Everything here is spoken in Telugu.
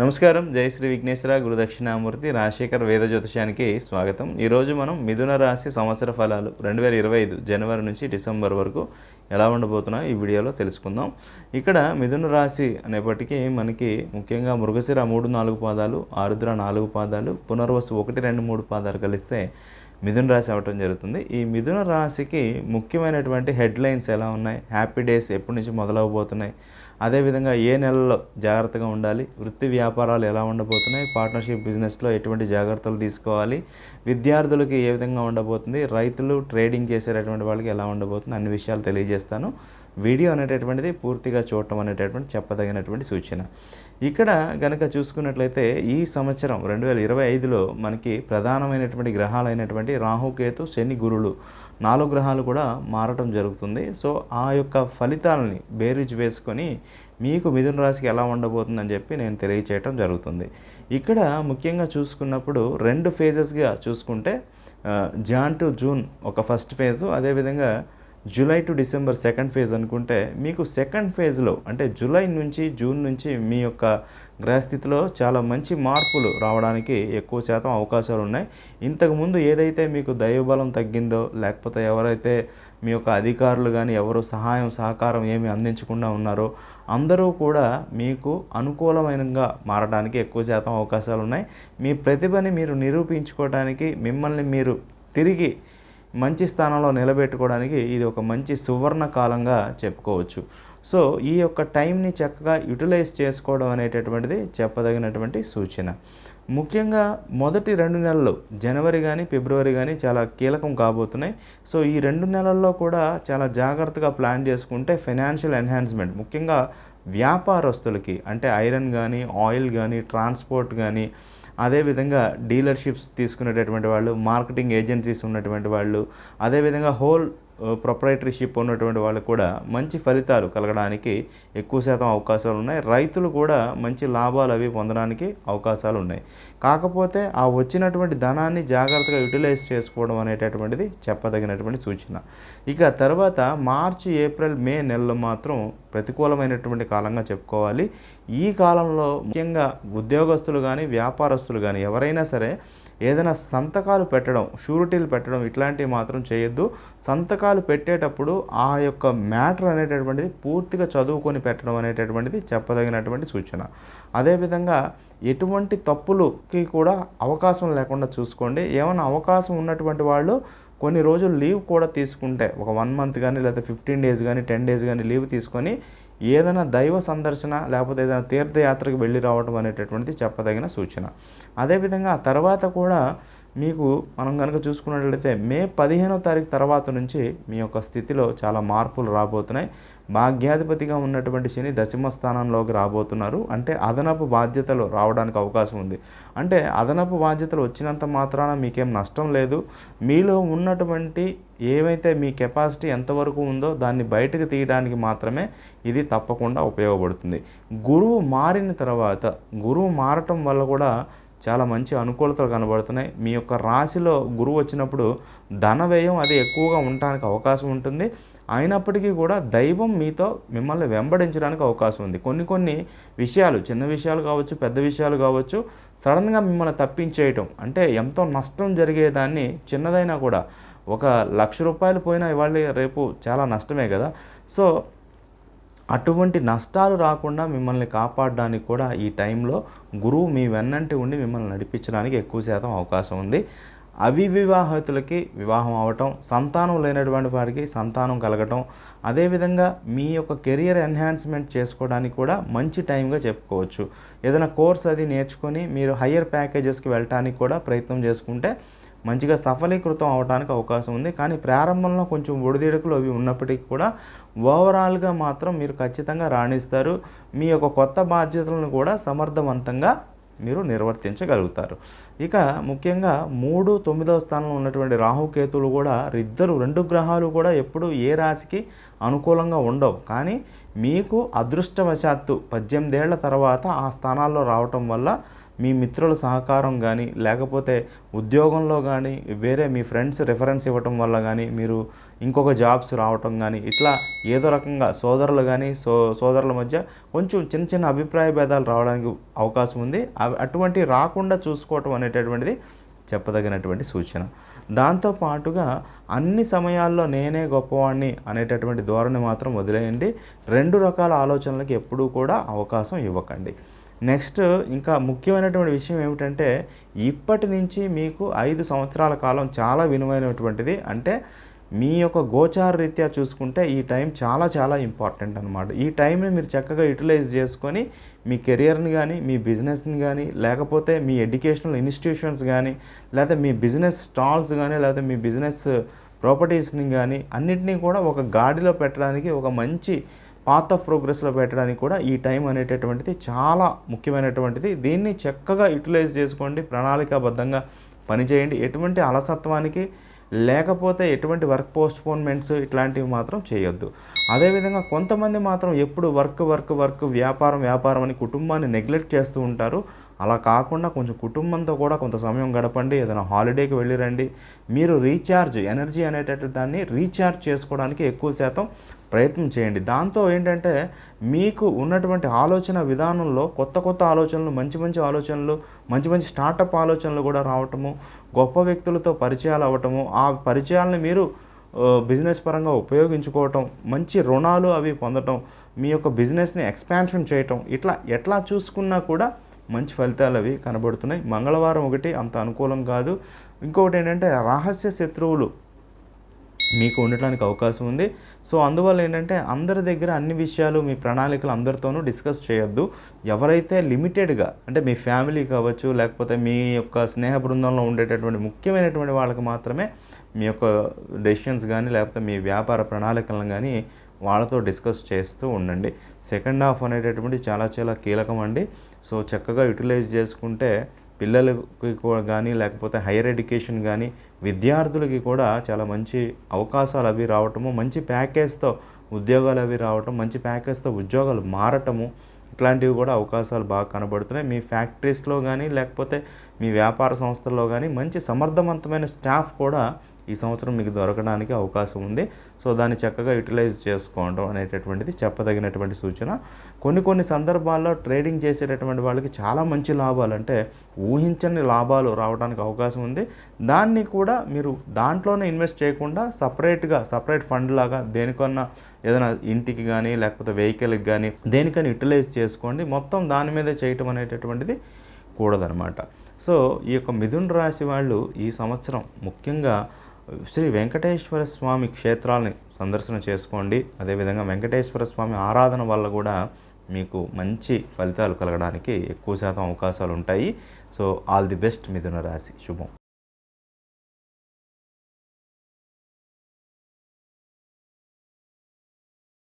నమస్కారం. జై శ్రీ విఘ్నేశ్వర గురుదక్షిణామూర్తి రాజశేఖర్ వేద జ్యోతిషానికి స్వాగతం ఈరోజు మనం మిథున రాశి సంవత్సర ఫలాలు రెండు వేల ఇరవై ఐదు జనవరి నుంచి డిసెంబర్ వరకు ఎలా ఉండబోతున్నాయో ఈ వీడియోలో తెలుసుకుందాం. ఇక్కడ మిథున రాశి అనేప్పటికీ మనకి ముఖ్యంగా మృగశిర మూడు నాలుగు పాదాలు ఆరుద్ర నాలుగు పాదాలు పునర్వసు ఒకటి రెండు మూడు పాదాలు కలిస్తే మిథున రాశి అవ్వటం జరుగుతుంది. ఈ మిథున రాశికి ముఖ్యమైనటువంటి హెడ్లైన్స్ ఎలా ఉన్నాయి? హ్యాపీ డేస్ ఎప్పటి నుంచి మొదలవబోతున్నాయి అదేవిధంగా ఏ నెలలో జాగ్రత్తగా ఉండాలి వృత్తి వ్యాపారాలు ఎలా ఉండబోతున్నాయి పార్ట్నర్షిప్ బిజినెస్లో ఎటువంటి జాగ్రత్తలు తీసుకోవాలి విద్యార్థులకి ఏ విధంగా ఉండబోతుంది రైతులు ట్రేడింగ్ చేసేటటువంటి వాళ్ళకి ఎలా ఉండబోతుంది అన్ని విషయాలు తెలియజేస్తాను. వీడియో అనేటటువంటిది పూర్తిగా చూడటం అనేటటువంటి చెప్పదగినటువంటి సూచన. ఇక్కడ గనక చూసుకున్నట్లయితే ఈ సంవత్సరం రెండు వేల ఇరవై ఐదులో మనకి ప్రధానమైనటువంటి గ్రహాలైనటువంటి రాహుకేతు శని గురులు నాలుగు గ్రహాలు కూడా మారటం జరుగుతుంది. సో ఆ యొక్క ఫలితాలని బేరీజ్ వేసుకొని మీకు మిథున రాశికి ఎలా ఉండబోతుందని చెప్పి నేను తెలియచేయటం జరుగుతుంది. ఇక్కడ ముఖ్యంగా చూసుకున్నప్పుడు రెండు ఫేజెస్గా చూసుకుంటే జాన్ టు జూన్ ఒక ఫస్ట్ ఫేజు అదేవిధంగా July to December second phase అనుకుంటే మీకు సెకండ్ ఫేజ్లో అంటే జూలై నుంచి జూన్ నుంచి మీ యొక్క గ్రహస్థితిలో చాలా మంచి మార్పులు రావడానికి ఎక్కువ శాతం అవకాశాలు ఉన్నాయి. ఇంతకుముందు ఏదైతే మీకు దైవబలం తగ్గిందో లేకపోతే ఎవరైతే మీ యొక్క అధికారులు కానీ ఎవరు సహాయం సహకారం ఏమి అందించకుండా ఉన్నారో అందరూ కూడా మీకు అనుకూలమైనగా మారడానికి ఎక్కువ శాతం అవకాశాలు ఉన్నాయి. మీ ప్రతిభని మీరు నిరూపించుకోవడానికి మిమ్మల్ని మీరు తిరిగి మంచి స్థానంలో నిలబెట్టుకోవడానికి ఇది ఒక మంచి సువర్ణ కాలంగా చెప్పుకోవచ్చు. సో ఈ యొక్క టైంని చక్కగా యూటిలైజ్ చేసుకోవడం అనేటటువంటిది చెప్పదగినటువంటి సూచన. ముఖ్యంగా మొదటి రెండు నెలలు జనవరి కానీ ఫిబ్రవరి కానీ చాలా కీలకం కాబోతున్నాయి. సో ఈ రెండు నెలల్లో కూడా చాలా జాగ్రత్తగా ప్లాన్ చేసుకుంటే ఫైనాన్షియల్ ఎన్హాన్స్మెంట్ ముఖ్యంగా వ్యాపారస్తులకి అంటే ఐరన్ కానీ ఆయిల్ కానీ ట్రాన్స్పోర్ట్ కానీ అదేవిధంగా డీలర్షిప్స్ తీసుకునేటటువంటి వాళ్ళు మార్కెటింగ్ ఏజెన్సీస్ ఉన్నటువంటి వాళ్ళు అదేవిధంగా హోల్ ప్రొప్రైటరీషిప్ ఉన్నటువంటి వాళ్ళకు కూడా మంచి ఫలితాలు కలగడానికి ఎక్కువ శాతం అవకాశాలు ఉన్నాయి. రైతులు కూడా మంచి లాభాలు అవి పొందడానికి అవకాశాలు ఉన్నాయి. కాకపోతే ఆ వచ్చినటువంటి ధనాన్ని జాగ్రత్తగా యూటిలైజ్ చేసుకోవడం అనేటటువంటిది చెప్పదగినటువంటి సూచన. ఇక తర్వాత మార్చి ఏప్రిల్ మే నెలలో మాత్రం ప్రతికూలమైనటువంటి కాలంగా చెప్పుకోవాలి. ఈ కాలంలో ముఖ్యంగా ఉద్యోగస్తులు కానీ వ్యాపారస్తులు కానీ ఎవరైనా సరే ఏదైనా సంతకాలు పెట్టడం షూరిటీలు పెట్టడం ఇట్లాంటివి మాత్రం చేయొద్దు. సంతకాలు పెట్టేటప్పుడు ఆ యొక్క మ్యాటర్ అనేటటువంటిది పూర్తిగా చదువుకొని పెట్టడం అనేటటువంటిది చెప్పదగినటువంటి సూచన. అదేవిధంగా ఎటువంటి తప్పులకి కూడా అవకాశం లేకుండా చూసుకోండి. ఏమైనా అవకాశం ఉన్నటువంటి వాళ్ళు కొన్ని రోజులు లీవ్ కూడా తీసుకుంటే ఒక వన్ మంత్ కానీ లేదా ఫిఫ్టీన్ డేస్ కానీ టెన్ డేస్ కానీ లీవ్ తీసుకొని ఏదైనా దైవ సందర్శన లేకపోతే ఏదైనా తీర్థయాత్రకు వెళ్ళి రావడం అనేటటువంటిది చెప్పదగిన సూచన. అదేవిధంగా ఆ తర్వాత కూడా మీకు మనం కనుక చూసుకున్నట్లయితే మే పదిహేనో తారీఖు తర్వాత నుంచి మీ యొక్క స్థితిలో చాలా మార్పులు రాబోతున్నాయి. భాగ్యాధిపతిగా ఉన్నటువంటి శని దశమ స్థానంలోకి రాబోతున్నారు. అంటే అదనపు బాధ్యతలు రావడానికి అవకాశం ఉంది. అంటే అదనపు బాధ్యతలు వచ్చినంత మాత్రాన మీకేం నష్టం లేదు. మీలో ఉన్నటువంటి ఏమైతే మీ కెపాసిటీ ఎంతవరకు ఉందో దాన్ని బయటకు తీయడానికి మాత్రమే ఇది తప్పకుండా ఉపయోగపడుతుంది. గురువు మారిన తర్వాత గురువు మారటం వల్ల కూడా చాలా మంచి అనుకూలతలు కనబడుతున్నాయి. మీ యొక్క రాశిలో గురువు వచ్చినప్పుడు ధన వ్యయం అది ఎక్కువగా ఉండడానికి అవకాశం ఉంటుంది. అయినప్పటికీ కూడా దైవం మీతో మిమ్మల్ని వెంబడించడానికి అవకాశం ఉంది. కొన్ని కొన్ని విషయాలు చిన్న విషయాలు కావచ్చు పెద్ద విషయాలు కావచ్చు సడన్గా మిమ్మల్ని తప్పించేయటం అంటే ఎంతో నష్టం జరిగేదాన్ని చిన్నదైనా కూడా ఒక లక్ష రూపాయలు పోయినా ఇవాళ రేపు చాలా నష్టమే కదా. సో అటువంటి నష్టాలు రాకుండా మిమ్మల్ని కాపాడడానికి కూడా ఈ టైంలో గురువు మీ వెన్నంటి ఉండి మిమ్మల్ని నడిపించడానికి ఎక్కువ శాతం అవకాశం ఉంది. అవివివాహితులకి వివాహం అవటం సంతానం లేనటువంటి వారికి సంతానం కలగటం అదేవిధంగా మీ యొక్క కెరియర్ ఎన్హాన్స్మెంట్ చేసుకోవడానికి కూడా మంచి టైంగా చెప్పుకోవచ్చు. ఏదైనా కోర్స్ అది నేర్చుకొని మీరు హయ్యర్ ప్యాకేజెస్కి వెళ్ళటానికి కూడా ప్రయత్నం చేసుకుంటే మంచిగా సఫలీకృతం అవడానికి అవకాశం ఉంది. కానీ ప్రారంభంలో కొంచెం ఒడిదిడుకులు అవి ఉన్నప్పటికీ కూడా ఓవరాల్గా మాత్రం మీరు ఖచ్చితంగా రాణిస్తారు. మీ యొక్క కొత్త బాధ్యతలను కూడా సమర్థవంతంగా మీరు నిర్వర్తించగలుగుతారు. ఇక ముఖ్యంగా మూడు తొమ్మిదవ స్థానంలో ఉన్నటువంటి రాహుకేతువులు కూడా ఇద్దరు రెండు గ్రహాలు కూడా ఎప్పుడు ఏ రాశికి అనుకూలంగా ఉండవు. కానీ మీకు అదృష్టవశాత్తు పద్దెనిమిదేళ్ళ తర్వాత ఆ స్థానాల్లో రావటం వల్ల మీ మిత్రుల సహకారం కానీ లేకపోతే ఉద్యోగంలో కానీ వేరే మీ ఫ్రెండ్స్ రిఫరెన్స్ ఇవ్వటం వల్ల కానీ మీరు ఇంకొక జాబ్స్ రావటం కానీ ఇట్లా ఏదో రకంగా సోదరులు కానీ సో సోదరుల మధ్య కొంచెం చిన్న చిన్న అభిప్రాయ భేదాలు రావడానికి అవకాశం ఉంది. అవి అటువంటి రాకుండా చూసుకోవటం అనేటటువంటిది చెప్పదగినటువంటి సూచన. దాంతో పాటుగా అన్ని సమయాల్లో నేనే గొప్పవాడిని అనేటటువంటి ధోరణి మాత్రం వదిలేయండి. రెండు రకాల ఆలోచనలకు ఎప్పుడూ కూడా అవకాశం ఇవ్వకండి. నెక్స్ట్ ఇంకా ముఖ్యమైనటువంటి విషయం ఏమిటంటే ఇప్పటి నుంచి మీకు ఐదు సంవత్సరాల కాలం చాలా విలువైనటువంటిది. అంటే మీ యొక్క గోచార రీత్యా చూసుకుంటే ఈ టైం చాలా చాలా ఇంపార్టెంట్ అనమాట ఈ టైంని మీరు చక్కగా యూటిలైజ్ చేసుకొని మీ కెరియర్ని కానీ మీ బిజినెస్ని కానీ లేకపోతే మీ ఎడ్యుకేషనల్ ఇన్స్టిట్యూషన్స్ కానీ లేకపోతే మీ బిజినెస్ స్టాల్స్ కానీ లేకపోతే మీ బిజినెస్ ప్రాపర్టీస్ని కానీ అన్నిటినీ కూడా ఒక గాడిలో పెట్టడానికి ఒక మంచి పాత్ ఆఫ్ ప్రోగ్రెస్లో పెట్టడానికి కూడా ఈ టైం అనేటటువంటిది చాలా ముఖ్యమైనటువంటిది. దీన్ని చక్కగా యూటిలైజ్ చేసుకోండి ప్రణాళికాబద్ధంగా పనిచేయండి. ఎటువంటి అలసత్వానికి లేకపోతే ఎటువంటి వర్క్ పోస్ట్పోన్మెంట్స్ ఇట్లాంటివి మాత్రం చేయొద్దు. అదేవిధంగా కొంతమంది మాత్రం ఎప్పుడు వర్క్ వర్క్ వర్క్ వ్యాపారం వ్యాపారం అని కుటుంబాన్ని నెగ్లెక్ట్ చేస్తూ ఉంటారు. అలా కాకుండా కొంచెం కుటుంబంతో కూడా కొంత సమయం గడపండి ఏదైనా హాలిడేకి వెళ్ళి రండి మీరు రీఛార్జ్ ఎనర్జీ అనేటటువంటి దాన్ని రీఛార్జ్ చేసుకోవడానికి ఎక్కువ శాతం ప్రయత్నం చేయండి. దాంతో ఏంటంటే మీకు ఉన్నటువంటి ఆలోచన విధానంలో కొత్త కొత్త ఆలోచనలు మంచి మంచి ఆలోచనలు మంచి మంచి స్టార్టప్ ఆలోచనలు కూడా రావటము గొప్ప వ్యక్తులతో పరిచయాలు అవ్వటము ఆ పరిచయాలను మీరు బిజినెస్ పరంగా ఉపయోగించుకోవటం మంచి రుణాలు అవి పొందటం మీ యొక్క బిజినెస్ని ఎక్స్పాన్షన్ చేయటం ఇట్లా ఎట్లా చూసుకున్నా కూడా మంచి ఫలితాలు అవి కనబడుతున్నాయి. మంగళవారం ఒకటి అంత అనుకూలం కాదు. ఇంకొకటి ఏంటంటే రహస్య శత్రువులు మీకు ఉండటానికి అవకాశం ఉంది. సో అందువల్ల ఏంటంటే అందరి దగ్గర అన్ని విషయాలు మీ ప్రణాళికలు అందరితోనూ డిస్కస్ చేయొద్దు. ఎవరైతే లిమిటెడ్గా అంటే మీ ఫ్యామిలీ కావచ్చు లేకపోతే మీ యొక్క స్నేహ బృందంలో ఉండేటటువంటి ముఖ్యమైనటువంటి వాళ్ళకి మాత్రమే మీ యొక్క డెసిషన్స్ కానీ లేకపోతే మీ వ్యాపార ప్రణాళికలను కానీ వాళ్ళతో డిస్కస్ చేస్తూ ఉండండి. సెకండ్ హాఫ్ అనేటటువంటి చాలా చాలా కీలకం అండి. సో చక్కగా యూటిలైజ్ చేసుకుంటే పిల్లలకి కానీ లేకపోతే హైయర్ ఎడ్యుకేషన్ కానీ విద్యార్థులకి కూడా చాలా మంచి అవకాశాలు అవి రావటము మంచి ప్యాకేజ్తో ఉద్యోగాలు అవి రావటం మంచి ప్యాకేజ్తో ఉద్యోగాలు మారటము ఇట్లాంటివి కూడా అవకాశాలు బాగా కనబడుతున్నాయి. మీ ఫ్యాక్టరీస్లో కానీ లేకపోతే మీ వ్యాపార సంస్థల్లో కానీ మంచి సమర్థవంతమైన స్టాఫ్ కూడా ఈ సంవత్సరం మీకు దొరకడానికి అవకాశం ఉంది. సో దాన్ని చక్కగా యూటిలైజ్ చేసుకోవడం అనేటటువంటిది చెప్పదగినటువంటి సూచన. కొన్ని కొన్ని సందర్భాల్లో ట్రేడింగ్ చేసేటటువంటి వాళ్ళకి చాలా మంచి లాభాలు అంటే ఊహించని లాభాలు రావడానికి అవకాశం ఉంది. దాన్ని కూడా మీరు దాంట్లోనే ఇన్వెస్ట్ చేయకుండా సపరేట్గా సపరేట్ ఫండ్ లాగా దేనికన్నా ఏదైనా ఇంటికి కానీ లేకపోతే వెహికల్కి కానీ దేనికని యూటిలైజ్ చేసుకోండి. మొత్తం దాని మీదే చేయటం అనేటటువంటిది కూడదనమాట. సో ఈ యొక్క మిథున్ రాశి వాళ్ళు ఈ సంవత్సరం ముఖ్యంగా శ్రీ వెంకటేశ్వర స్వామి క్షేత్రాలని సందర్శన చేసుకోండి. అదేవిధంగా వెంకటేశ్వర స్వామి ఆరాధన వల్ల కూడా మీకు మంచి ఫలితాలు కలగడానికి ఎక్కువ శాతం అవకాశాలు ఉంటాయి. సో ఆల్ ది బెస్ట్ మిథున రాశి. శుభం.